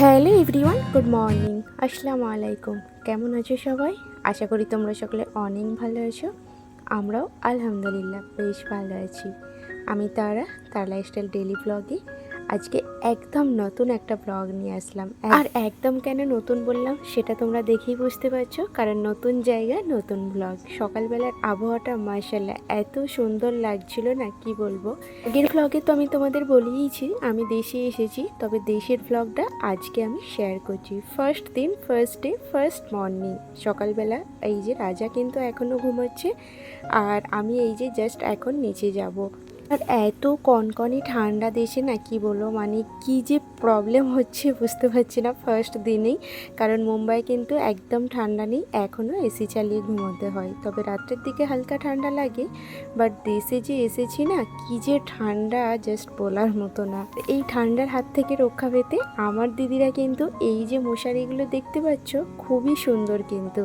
Hello everyone, good morning. আসসালামু আলাইকুম। কেমন আছো সবাই? আশা করি তোমরা সকলে অনেক ভালো আছো। আমরাও আলহামদুলিল্লাহ বেশ ভালো আছি। আমি তারা, তার লাইফস্টাইল ডেলি ব্লগে আজকে একদম নতুন একটা ব্লগ নিয়ে আসলাম। আর একদম কেন নতুন বললাম সেটা তোমরা দেখেই বুঝতে পারছ কারণ নতুন জায়গা নতুন ব্লগ সকালবেলার আবহাওয়াটা মার্শাল্লাহ এত সুন্দর লাগছিল না কি বলব? আগের ব্লগে তো আমি তোমাদের বলেইছি আমি দেশে এসেছি তবে দেশের ব্লগটা আজকে আমি শেয়ার করছি। ফার্স্ট দিন ফার্স্ট ডে ফার্স্ট মর্নিং সকালবেলা এই যে রাজা কিন্তু এখনও ঘুমাচ্ছে আর আমি এই যে জাস্ট এখন নিচে যাব। আর এত কনকনে ঠান্ডা দেশে না কি বলব মানে কি যে প্রবলেম হচ্ছে বুঝতে পারছি না ফার্স্ট দিনেই। কারণ মুম্বাই কিন্তু একদম ঠান্ডা নেই এখনও এসি চালিয়ে ঘুমোতে হয়। তবে রাত্রের দিকে হালকা ঠান্ডা লাগে বাট দেশে যে এসেছি না, কি যে ঠান্ডা জাস্ট বলার মতো না। এই ঠান্ডার হাত থেকে রক্ষা পেতে আমার দিদিরা কিন্তু এই যে মশারিগুলো দেখতে পাচ্ছ, খুবই সুন্দর কিন্তু।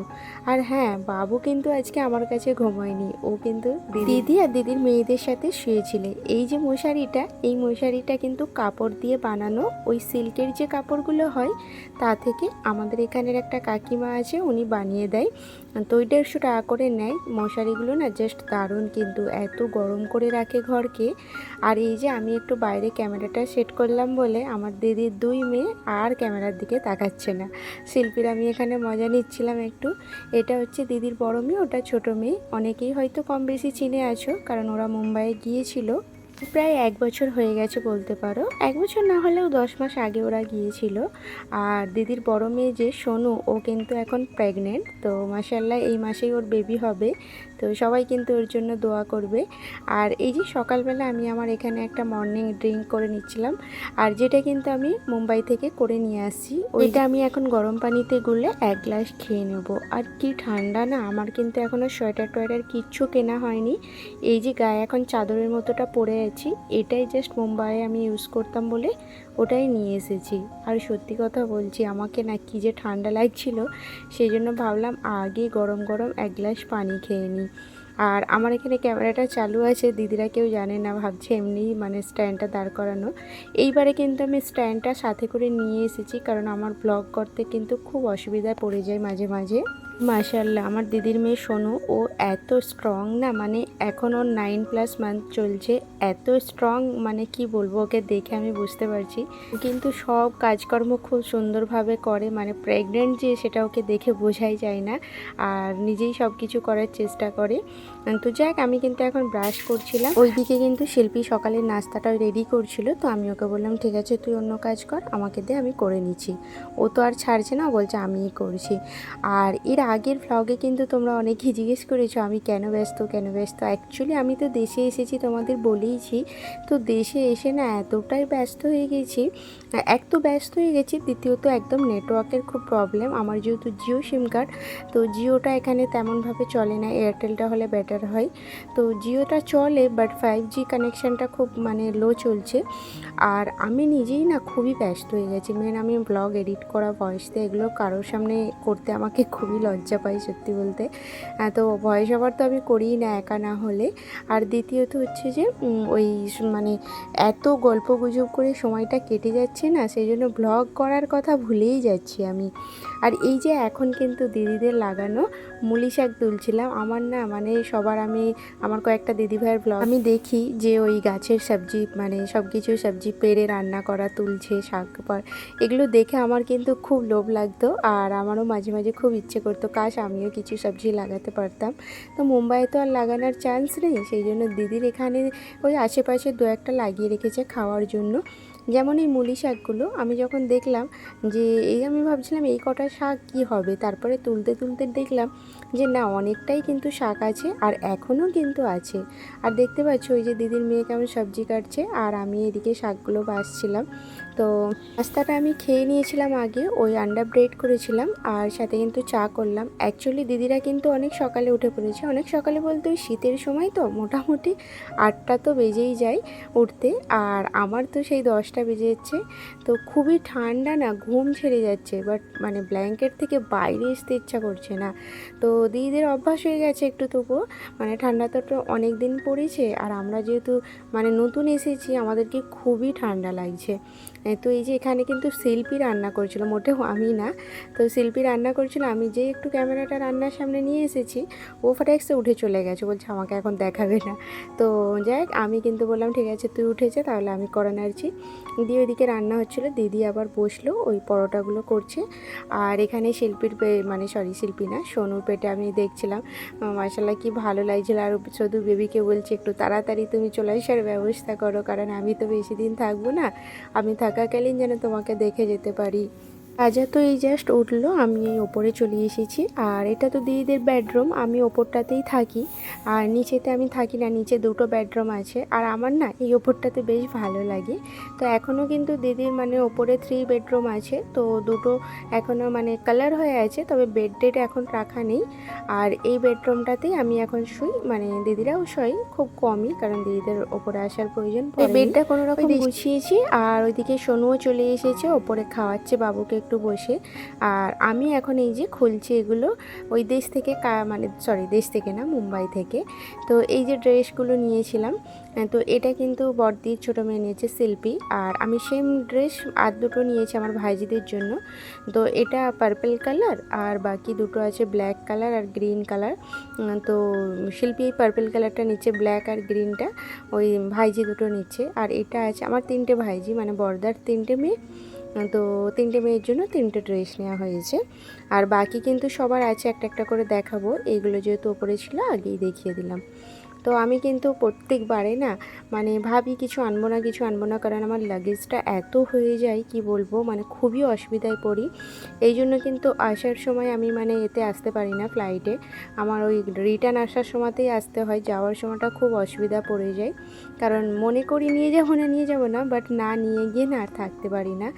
আর হ্যাঁ বাবু কিন্তু আজকে আমার কাছে ঘুমায়নি, ও কিন্তু দিদি। আর দিদির মেয়েদের সাথে শুয়েছিল এই যে মশারিটা, এই মশারিটা কিন্তু কাপড় দিয়ে বানানো, ওই সিল্কের যে কাপড়গুলো হয়, তা থেকে আমাদের এখানের একটা কাকিমা আছে, উনি বানিয়ে দেয়। তো ওই দেড়শো টাকা করে নেয়। মশারিগুলো না জাস্ট দারুণ কিন্তু এত গরম করে রাখে ঘরকে। আর এই যে আমি একটু বাইরে ক্যামেরাটা সেট করলাম বলে আমার দিদির দুই মেয়ে আর ক্যামেরার দিকে তাকাচ্ছে না। শিল্পীর আমি এখানে মজা নিচ্ছিলাম একটু। এটা হচ্ছে দিদির বড় মেয়ে, ওটা ছোট মেয়ে। অনেকেই হয়তো কম বেশি চিনে আছো, কারণ ওরা মুম্বাইয়ে গিয়েছিল। প্রায় এক বছর হয়ে গেছে বলতে পারো। এক বছর না হলেও দশ মাস আগে ওরা গিয়েছিল। আর দিদির বড় মেয়ে যে সোনু, ও কিন্তু এখন প্রেগনেন্ট তো মাসাল্লাহ এই মাসেই ওর বেবি হবে। তো সবাই কিন্তু ওর জন্য দোয়া করবে। আর এই যে সকালবেলা আমি আমার এখানে একটা মর্নিং ড্রিঙ্ক করে নিচ্ছিলাম, আর যেটা কিন্তু আমি মুম্বাই থেকে করে নিয়ে আসছি, ওইটা আমি এখন গরম পানিতে গুলে এক গ্লাস খেয়ে নেব। আর কি ঠান্ডা না, আমার কিন্তু এখনও সোয়েটার টোয়েটার কিচ্ছু কেনা হয়নি। এই যে গায়ে এখন চাদরের মতোটা পরে আছি, এটাই জাস্ট মুম্বাইয়ে আমি ইউজ করতাম বলে ওটাই নিয়ে এসেছি। আর সত্যি কথা বলছি, আমাকে না কি যে ঠান্ডা লাগছিল, সেই জন্য ভাবলাম আগে গরম গরম এক গ্লাস পানি খেয়ে নিই। আর আমার এখানে ক্যামেরাটা চালু আছে, দিদিরা কেউ জানে না, ভাবছে এমনি মানে স্ট্যান্ডটা দাঁড় করানো। এইবারে কিন্তু আমি স্ট্যান্ডটা সাথে করে নিয়ে এসেছি, কারণ আমার ব্লগ করতে কিন্তু খুব অসুবিধায় পড়ে যায় মাঝে মাঝে। মাশাল্লাহ আমার দিদির মেয়ে সোনু, ও এত স্ট্রং না মানে এখন ওর নাইন প্লাস মান্থ চলছে, এত স্ট্রং মানে কি বলব ওকে দেখে আমি বুঝতে পারছি। কিন্তু সব কাজকর্ম খুব সুন্দরভাবে করে মানে প্রেগনেন্ট যে সেটা ওকে দেখে বোঝাই যায় না, আর নিজেই সব কিছু করার চেষ্টা করে। তো যাক, আমি কিন্তু এখন ব্রাশ করছিলাম। ওইদিকে কিন্তু শিল্পী সকালের নাস্তাটা রেডি করছিল, তো আমি ওকে বললাম, ঠিক আছে, তুই অন্য কাজ কর, আমাকে দে, আমি করে নিচ্ছি। ও তো আর ছাড়ছে না বলছে, আমিই করছি। আর এর আগের ভ্লগে কিন্তু তোমরা অনেকেই জিজ্ঞেস করেছ, আমি কেন ব্যস্ত কেন ব্যস্ত? অ্যাকচুয়ালি আমি তো দেশে এসেছি, তোমাদের বলেইছি। তো দেশে এসে না এতটাই ব্যস্ত হয়ে গেছি, এক তো ব্যস্ত হয়ে গেছি, দ্বিতীয়ত একদম নেটওয়ার্কের খুব প্রবলেম আমার যেহেতু জিও সিম কার্ড তো জিওটা এখানে তেমনভাবে চলে না এয়ারটেলটা হলে বেটার হয়। তো জিওটা চলে বাট ফাইভ জি কানেকশানটা খুব মানে লো চলছে। আর আমি নিজেই না খুবই ব্যস্ত হয়ে গেছি। মেন আমি ব্লগ এডিট করা ভয়েস দিয়ে, এগুলো কারোর সামনে করতে আমাকে খুবই লজ্জা পাই সত্যি বলতে। তো ভয়েস ওভার তো আমি করিই না একা না হলে। আর দ্বিতীয়ত হচ্ছে যে ওই মানে এত গল্প গুজব করে সময়টা কেটে যাচ্ছে না, সেই জন্য ব্লগ করার কথা ভুলেই যাচ্ছি আমি। আর এই যে এখন কিন্তু দিদিদের লাগানো মুলি শাক তুলছিলাম, আমার না মানে সবার আমি, আমার কয়েকটা দিদিভাইয়ের ব্লগ আমি দেখি যে ওই গাছের সবজি মানে সব কিছু সবজি পেড়ে রান্না করা, তুলছে শাক এগুলো দেখে আমার কিন্তু খুব লোভ লাগতো আর আমারও মাঝে মাঝে খুব ইচ্ছে করতো, কাশ আমিও কিছু সবজি লাগাতে পারতাম। তো মুম্বাইয়ে তো আর লাগানোর চান্স নেই, সেই জন্য দিদির এখানে ওই আশেপাশে দু একটা লাগিয়ে রেখেছে খাওয়ার জন্য। যেমন এই মুলি শাকগুলো, আমি যখন দেখলাম যে এই আমি ভাবছিলাম এই কটা শাক কি হবে, তারপরে তুলতে তুলতে দেখলাম যে না, অনেকটাই কিন্তু শাক আছে আর এখনও কিন্তু আছে। আর দেখতে পাচ্ছ ওই যে দিদির মেয়ে কেমন সবজি কাটছে আর আমি এদিকে শাকগুলো বাছছিলাম। তো নাস্তাটা আমি খেয়ে নিয়েছিলাম আগে, ওই আন্ডা ব্রেড করেছিলাম আর সাথে কিন্তু চা করলাম। অ্যাকচুয়ালি দিদিরা কিন্তু অনেক সকালে উঠে পড়েছে। অনেক সকালে বলতে ওই শীতের সময় তো মোটামুটি আটটা তো বেজেই যায় উঠতে আর আমার তো সেই দশটা বেজে যাচ্ছে। তো খুবই ঠান্ডা না, ঘুম ছেড়ে যাচ্ছে। বাট মানে ব্ল্যাঙ্কেট থেকে বাইরে আসতে ইচ্ছা করছে না। তো দিদিদের অভ্যাস হয়ে গেছে একটু তবুও। মানে ঠান্ডা তো অনেক দিন পড়েছে, আর আমরা যেহেতু মানে নতুন এসেছি, আমাদেরকে খুবই ঠান্ডা লাগছে। তো এই যে এখানে কিন্তু শিল্পী রান্না করছিল, মোটেও আমি না। তো শিল্পী রান্না করছিল, আমি যে একটু ক্যামেরাটা রান্নার সামনে নিয়ে এসেছি, ও ফটাক্সে উঠে চলে গেছে, বলছে আমাকে এখন দেখাবে না। তো যাই আমি কিন্তু বললাম, ঠিক আছে, তুই উঠেছে তাহলে আমি করে নাড়ছি দিয়ে ওইদিকে রান্না হচ্ছিল, দিদি আবার বসল, ওই পরোটাগুলো করছে। আর এখানে শিল্পীর মানে সরি, শিল্পী না, সোনুর পেটে আমি দেখছিলাম। মাসাল্লাহ কি ভালো লাগছিল। আর শুধু বেবিকে বলছি, একটু তাড়াতাড়ি তুমি চলে আসার ব্যবস্থা করো, কারণ আমি তো বেশি দিন থাকব না, আমি থাকাকালীন যেন তোমাকে দেখে যেতে পারি। রাজা তো এই জাস্ট উঠল আমি এই ওপরে চলে এসেছি। আর এটা তো দিদিদের বেডরুম আমি ওপরটাতেই থাকি। আর নিচেতে আমি থাকি না নিচে দুটো বেডরুম আছে। আর আমার না এই ওপরটাতে বেশ ভালো লাগে। তো এখনও কিন্তু দিদির মানে ওপরে থ্রি বেডরুম আছে। তো দুটো এখনও মানে কালার হয়ে আছে তবে বেড টেড এখন রাখা নেই। আর এই বেডরুমটাতেই আমি এখন শুই। মানে দিদিরাও শোয় খুব কমই কারণ দিদিদের ওপরে আসার প্রয়োজন বেডটা কোনো রকম গুছিয়েছি আর ওইদিকে সোনুও চলে এসেছে ওপরে খাওয়াচ্ছে বাবুকে একটু বসে। আর আমি এখন এই যে খুলছি এগুলো ওই দেশ থেকে মানে সরি দেশ থেকে না, মুম্বাই থেকে। তো এই যে ড্রেসগুলো নিয়েছিলাম তো এটা কিন্তু বড়দির ছোটো মেয়ে নিয়েছে শিল্পী। আর আমি সেম ড্রেস আর দুটো নিয়েছি আমার ভাইজিদের জন্য। তো এটা পার্পল কালার আর বাকি দুটো আছে ব্ল্যাক কালার আর গ্রিন কালার তো শিল্পী এই পার্পল কালারটা নিচ্ছে ব্ল্যাক আর গ্রিনটা ওই ভাইজি দুটো নিচ্ছে। আর এটা আছে আমার তিনটে ভাইজি মানে বর্দার তিনটে মেয়ে। তো তিনটে মেয়ের জন্য তিনটে ড্রেস নেওয়া হয়েছে। আর বাকি কিন্তু সবার আছে একটা একটা করে দেখাবো। এইগুলো যেহেতু ওপরে ছিল আগেই দেখিয়ে দিলাম। তো আমি কিন্তু প্রত্যেকবারে না মানে ভাবি কিছু আনব না, কিছু আনব না, কারণ আমার লাগেজটা এত হয়ে যায়, কি বলব? মানে খুবই অসুবিধায় পড়ি। এই জন্য কিন্তু আসার সময় আমি মানে এতে আসতে পারি না ফ্লাইটে আমার ওই রিটার্ন আসার সময়তেই আসতে হয়, যাওয়ার সময়টা খুব অসুবিধা পড়ে যায়। কারণ মনে করি নিয়ে যাব না, নিয়ে যাব না বাট না নিয়ে গিয়ে না আর থাকতে পারি না।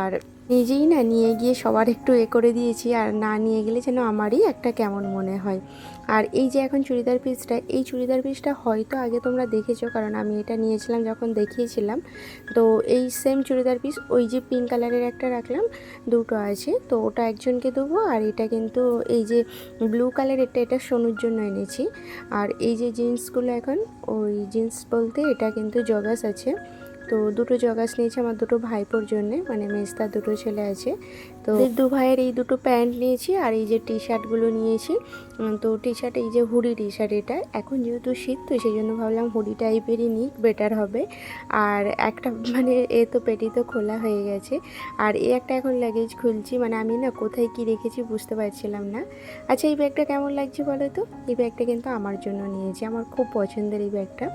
আর নিজেই না নিয়ে গিয়ে সবার একটু এ করে দিয়েছি আর না নিয়ে গেলে যেন আমারই একটা কেমন মনে হয়। আর এই যে এখন চুড়িদার পিসটা, এই চুড়িদার পিসটা হয়তো আগে তোমরা দেখেছ কারণ আমি এটা নিয়েছিলাম যখন দেখিয়েছিলাম। তো এই সেম চুড়িদার পিস ওই যে পিঙ্ক কালারের একটা রাখলাম, দুটো আছে। তো ওটা একজনকে দেবো আর এটা কিন্তু এই যে ব্লু কালার এটা এটা সোনুর জন্য এনেছি। আর এই যে জিন্সগুলো এখন, ওই জিন্স বলতে এটা কিন্তু জগাস আছে। তো দুটো জগাস নিয়েছি আমার দুটো ভাইপোর জন্যে মানে মেজদার দুটো ছেলে আছে। তো দু ভাইয়ের এই দুটো প্যান্ট নিয়েছি আর এই যে টি শার্টগুলো নিয়েছি তো টি শার্ট এই যে হুডি টি শার্ট এটা, এখন যেহেতু শীত তো সেই জন্য ভাবলাম হুডি টাইপেরই নিই বেটার হবে। আর একটা মানে এ তো পেটি তো খোলা হয়ে গেছে। আর এই একটা এখন লাগেজ খুলছি মানে আমি না কোথায় কি রেখেছি বুঝতে পারছিলাম না। আচ্ছা এই ব্যাগটা কেমন লাগছে বলো তো? এই ব্যাগটা কিন্তু আমার জন্য নিয়েছি, আমার খুব পছন্দের এই ব্যাগটা।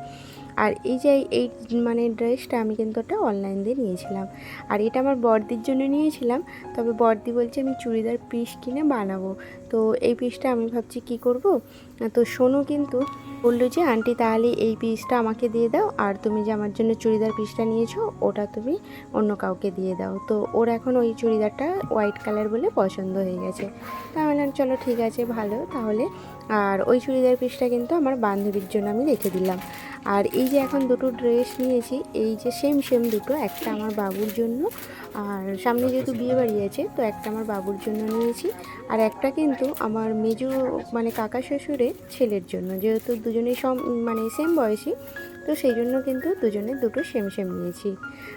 আর এই যে এই মানে ড্রেসটা আমি কিন্তু ওটা অনলাইন দিয়ে নিয়েছিলাম। আর এটা আমার বড়দির জন্য নিয়েছিলাম, তবে বড়দি বলছে আমি চুড়িদার পিস কিনে বানাবো। তো এই পিসটা আমি ভাবছি কি করব? তো সোনু কিন্তু বলল যে, আন্টি, তাহলে এই পিসটা আমাকে দিয়ে দাও, আর তুমি যে আমার জন্য চুড়িদার পিসটা নিয়েছো, ওটা তুমি অন্য কাউকে দিয়ে দাও। তো ওর এখন ওই চুড়িদারটা হোয়াইট কালার বলে পছন্দ হয়ে গেছে। তা বললাম, চলো, ঠিক আছে, ভালো, তাহলে। আর ওই চুড়িদার পিসটা কিন্তু আমার বান্ধবীর জন্য আমি রেখে দিলাম। আর এই যে এখন দুটো ড্রেস নিয়েছি এই যে সেম সেম দুটো একটা আমার বাবুর জন্য আর সামনে যেহেতু বিয়ে বাড়ি আছে তো একটা আমার বাবুর জন্য নিয়েছি আর একটা কিন্তু আমার মেজো মানে কাকা শ্বশুরের ছেলের জন্য যেহেতু দুজনেই সম মানে সেম বয়সী তো সেই জন্য কিন্তু দুজনে দুটো সেম সেম নিয়েছি।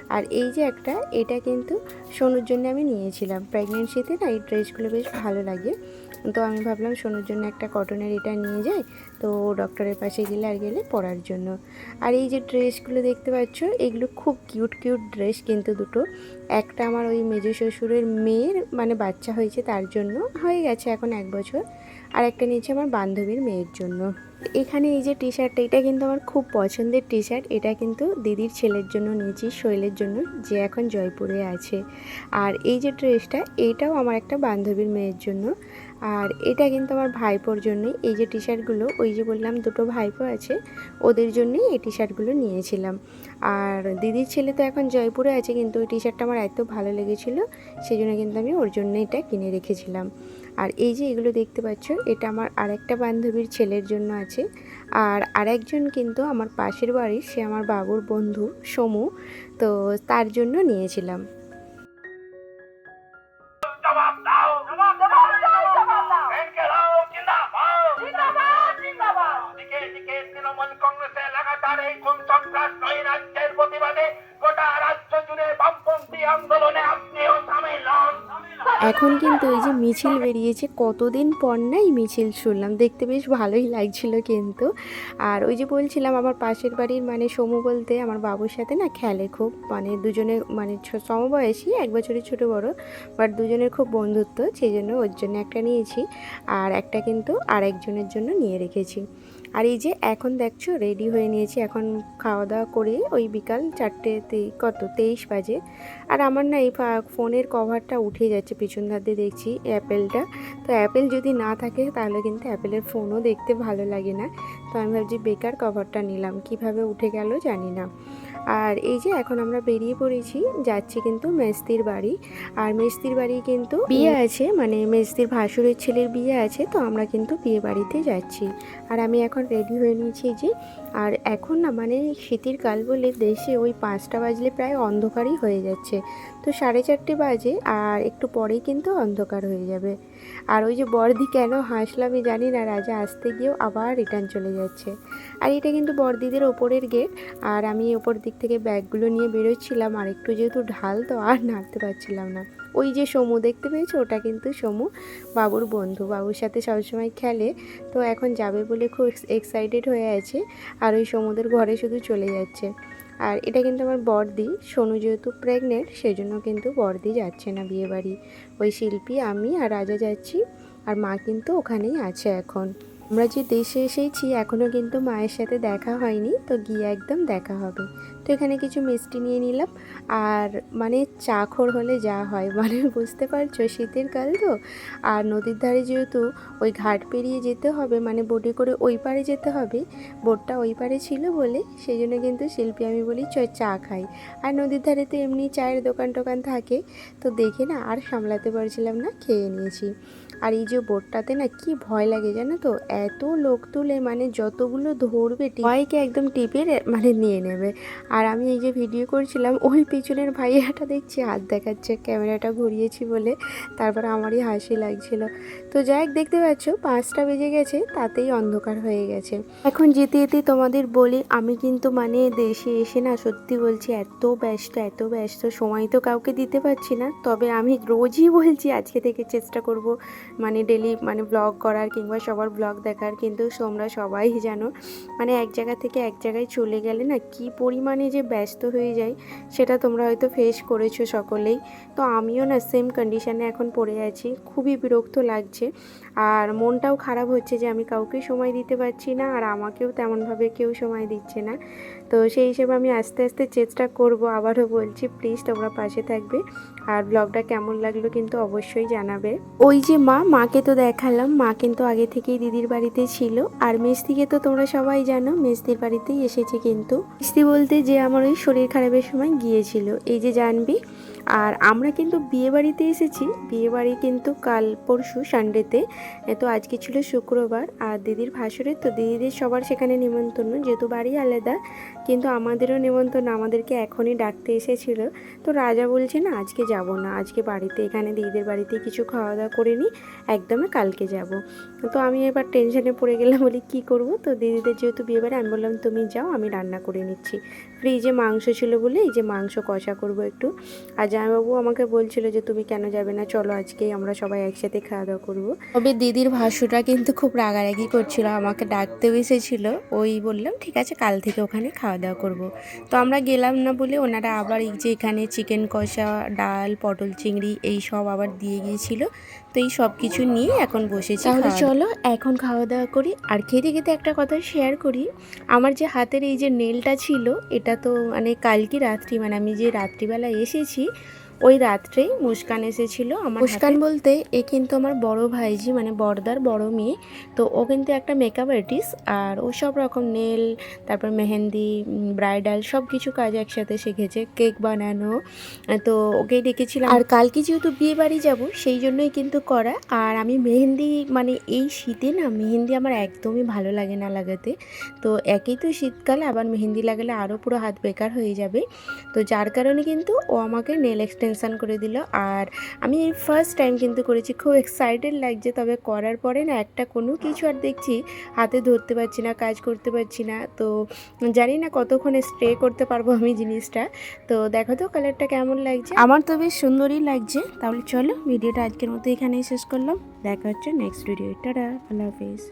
আর এই যে একটা এটা কিন্তু সোনুর জন্য আমি নিয়েছিলাম। প্রেগনেন্সিতে না এই ড্রেসগুলো বেশ ভালো লাগে। তো আমি ভাবলাম সোনুর জন্য একটা কটনের এটা নিয়ে যাই, তো ডক্টরের পাশে গেলে আর গেলে পরার জন্য। আর এই যে ড্রেসগুলো দেখতে পাচ্ছ, এগুলো খুব কিউট কিউট ড্রেস কিন্তু দুটো। একটা আমার ওই মেজো শ্বশুরের মেয়ের মানে বাচ্চা হয়েছে তার জন্য, হয়ে গেছে এখন এক বছর। আর একটা নিয়েছে আমার বান্ধবীর মেয়ের জন্য। এখানে এই যে টি শার্টটা এটা কিন্তু আমার খুব পছন্দের টি শার্ট এটা কিন্তু দিদির ছেলের জন্য নিয়েছি, শৈলের জন্য, যে এখন জয়পুরে আছে। আর এই যে ড্রেসটা এইটাও আমার একটা বান্ধবীর মেয়ের জন্য। আর এটা কিন্তু আমার ভাইপোর জন্যই। এই যে টি শার্টগুলো ওই যে বললাম দুটো ভাইপো আছে, ওদের জন্যই এই টি শার্টগুলো নিয়েছিলাম। আর দিদির ছেলে তো এখন জয়পুরে আছে, কিন্তু ওই টি শার্টটা আমার এত ভালো লেগেছিলো সেই জন্য কিন্তু আমি ওর জন্য এটা কিনে রেখেছিলাম। আর এই যে এগুলো দেখতে পাচ্ছ, এটা আমার আরেকটা বান্ধবীর ছেলের জন্য আছে। আর আরেকজন কিন্তু আমার পাশের বাড়ির, সে আমার বাবুর বন্ধু, সমু, তো তার জন্য নিয়েছিলাম। এখন কিন্তু এই যে মিছিল বেরিয়েছে, কতদিন পর নাই মিছিল শুনলাম। দেখতে বেশ ভালোই লাগছিল কিন্তু। আর ওই যে বলছিলাম, আমার পাশের বাড়ির মানে সমু বলতে আমার বাবুর সাথে না খেলে খুব মানে দুজনে মানে সমবয়সী, এক বছরের ছোট বড় বাট দুজনের খুব বন্ধুত্ব, সেই জন্য ওর জন্য একটা নিয়েছি। আর একটা কিন্তু আরেকজনের জন্য নিয়ে রেখেছি। আর এই যে এখন দেখছ রেডি হয়ে নিয়েছি এখন খাওয়া দাওয়া করে ওই বিকাল চারটে কত, তেইশ বাজে। আর আমার না এই ফোনের কভারটা উঠে যাচ্ছে, পিছন ধার দিয়ে দেখছি অ্যাপেলটা তো অ্যাপেল যদি না থাকে, তাহলে কিন্তু অ্যাপেলের ফোনও দেখতে ভালো লাগে না। তো আমি ভাবছি বেকার কভারটা নিলাম, কীভাবে উঠে গেল জানি না। আর এই যে এখন আমরা বেরিয়ে পড়েছি যাচ্ছি কিন্তু মেস্তির বাড়ি। আর মেস্তির বাড়ি কিন্তু বিয়ে আছে মানে মেস্তির ভাসুরের ছেলের বিয়ে আছে তো আমরা কিন্তু বিয়ে বাড়িতে যাচ্ছি। আর আমি এখন রেডি হয়ে নিয়েছি যে আর এখন না মানে শীতের কাল বলে দেশে ওই পাঁচটা বাজলে প্রায় অন্ধকারই হয়ে যাচ্ছে। তো সাড়ে চারটে বাজে আর একটু পরেই কিন্তু অন্ধকার হয়ে যাবে। আর ওই যে বর্দি কেন হাসলো আমি জানি না, রাজা আসতে গিয়েও আবার রিটার্ন চলে যাচ্ছে। আর এটা কিন্তু বর্দিদের ওপরের গেট আর আমি ওপর দিক থেকে ব্যাগগুলো নিয়ে বেরোচ্ছিলাম আর একটু যেহেতু ঢাল তো আর নাড়তে পারছিলাম না। ওই যে সমু দেখতে পেয়েছ? ওটা কিন্তু সমু, বাবুর বন্ধু। বাবুর সাথে সবসময় খেলে, তো এখন যাবে বলে খুব এক্সাইটেড হয়ে আছে। আর ওই সমুদের ঘরে শুধু চলে যাচ্ছে। আর এটা কিন্তু আমার বর্দি সোনু যেহেতু প্রেগনেন্ট সেজন্য কিন্তু বর্দি যাচ্ছে না বিয়েবাড়ি। ওই শিল্পী, আমি আর রাজা যাচ্ছি। আর মা কিন্তু ওখানেই আছে এখন। আমরা যে দেশে এসেছি এখনও কিন্তু মায়ের সাথে দেখা হয়নি, তো গিয়ে একদম দেখা হবে। তো এখানে কিছু মিষ্টি নিয়ে নিলাম, আর মানে চাখর হলে যা হয় মানে বুঝতে পারছ? শীতের কাল তো, আর নদীর ধারে যেহেতু ওই ঘাট পেরিয়ে যেতে হবে মানে বোটে করে ওই পারে যেতে হবে, বোটটা ওই পারে ছিল বলে সেই জন্য কিন্তু শিল্পী আমি বলি চ চা খাই। আর নদীর ধারে তো এমনি চায়ের দোকান টোকান থাকে, তো দেখে না আর সামলাতে পারছিলাম না, খেয়ে নিয়েছি। আর এই যে বোটটাতে না কি ভয় লাগে জানো তো? এত লোক তুলে মানে যতগুলো ধরবে ভয়কে একদম টিপে মানে নিয়ে নেবে। আর আমি এই যে ভিডিও করছিলাম, ওই পিছনের ভাইয়াটা দেখছি হাত দেখাচ্ছে, ক্যামেরাটা ঘুরিয়েছি বলে তারপর আমারই হাসি লাগছিল। তো যাই দেখতে পাচ্ছ, পাঁচটা বেজে গেছে, তাতেই অন্ধকার হয়ে গেছে। এখন যেতে যেতে তোমাদের বলি, আমি কিন্তু মানে দেশে এসে না সত্যি বলছি, এত ব্যস্ত এত ব্যস্ত। সময় তো কাউকে দিতে পারছি না, তবে আমি রোজই বলছি আজকে থেকে চেষ্টা করব মানে ডেলি মানে ব্লগ করার কিংবা সবার ব্লগ দেখার কিন্তু তোমরা সবাই জানো। মানে এক জায়গা থেকে এক জায়গায় চলে গেলে না কি পরিমাণে যে ব্যস্ত হয়ে যায় সেটা তোমরা হয়তো ফেস করেছ সকলেই। তো আমিও না সেম কন্ডিশানে এখন পড়ে আছি, খুবই বিরক্ত লাগছে। আর মনটাও খারাপ হচ্ছে যে আমি কাউকে সময় দিতে পারছি না আর আমাকেও তেমনভাবে কেউ সময় দিচ্ছে না। তো সেই হিসেবে আমি আস্তে আস্তে চেষ্টা করব, আবারও বলছি প্লিজ তোমরা পাশে থাকবে। আর ব্লগটা কেমন লাগল কিন্তু অবশ্যই জানাবে। ওই যে মা, মাকে তো দেখালাম, মা কিন্তু আগে থেকেই দিদির বাড়িতে ছিল। আর মেস্তিকে তো তোমরা সবাই জানো মেস্তির বাড়িতেই এসেছে কিন্তু। মেস্তি বলতে যে আমার ওই শরীর খারাপের সময় গিয়েছিল, এই যে জানবি। আর আমরা কিন্তু বিয়ে বাড়িতে এসেছি, বিয়ে বাড়ি কিন্তু কাল পরশু সানডেতে তো আজকে ছিল শুক্রবার, আর দিদির ভাসুরের তো দিদিদের সবার সেখানে নিমন্ত্রণ, যেহেতু বাড়ি আলাদা কিন্তু আমাদেরও নিমন্ত্রণ, আমাদেরকে এখনই ডাকতে এসেছিল। তো রাজা বলছে, না, আজকে যাব না। আজকে বাড়িতে, এখানে দিদিদের বাড়িতে কিছু খাওয়া দাওয়া করে নিই, একদমই কালকে যাব। তো আমি এবার টেনশনে পড়ে গেলাম, বলি, কি করব? তো দিদিদের যেহেতু বিয়ে বাড়ি, আমি বললাম, তুমি যাও, আমি রান্না করে নিচ্ছি। ফ্রিজে মাংস ছিল বলে, এই যে মাংস কষা করব একটু। আর জামাইবাবু আমাকে বলছিল যে, তুমি কেন যাবে না? চলো আজকেই আমরা সবাই একসাথে খাওয়া দাওয়া করব। তবে দিদির ভাসুটা কিন্তু খুব রাগারাগি করছিল, আমাকে ডাকতেও এসেছিল। ওই বললাম, ঠিক আছে, কাল থেকে ওখানে খাওয়া দাওয়া করব। তো আমরা গেলাম না বলে ওনারা আবার এই যে এখানে চিকেন কষা ডাল পটল চিংড়ি এই সব আবার দিয়ে গিয়েছিল। তো এই সব কিছু নিয়ে এখন বসেছি তাহলে চলো এখন খাওয়া দাওয়া করি। আর খেতে খেতে একটা কথা শেয়ার করি। আমার যে হাতের এই যে নেলটা ছিল এটা তো মানে কালকে রাত্রি মানে আমি যে রাত্রিবেলা এসেছি ওই রাত্রেই মুস্কান এসেছিল আমার মুস্কান বলতে এ কিন্তু আমার বড় ভাইজি মানে বড়দার বড় মেয়ে। তো ও কিন্তু একটা মেকআপ আর্টিস্ট আর ও সব রকম নেল তারপর মেহেন্দি ব্রাইডাল সব কিছু কাজ একসাথে শিখেছে কেক বানানো। তো ওকেই ডেকেছিলাম। আর কালকে যেহেতু বিয়ে বাড়ি যাব সেই জন্যই কিন্তু করা। আর আমি মেহেন্দি মানে এই শীতে না মেহেন্দি আমার একদমই ভালো লাগে না লাগাতে। তো একেই তো শীতকাল আবার মেহেন্দি লাগালে আরও পুরো হাত বেকার হয়ে যাবে। তো যার কারণে কিন্তু ও আমাকে নেল এক্সটেনশন টেনশন করে দিল। আর আমি এই ফার্স্ট টাইম কিন্তু করেছি, খুব এক্সাইটেড লাগছে। তবে করার পরে না একটা কোনো কিছু আর দেখছি, হাতে ধরতে পারছি না, কাজ করতে পারছি না। তো জানি না কতক্ষণে স্টে করতে পারব আমি জিনিসটা। তো দেখো তো কালারটা কেমন লাগছে। আমার তো বেশ সুন্দরই লাগছে। তাহলে চলো ভিডিওটা আজকের মতো এখানেই শেষ করলাম। দেখা হচ্ছে নেক্সট ভিডিও টাটা, আল্লাহ হাফিজ।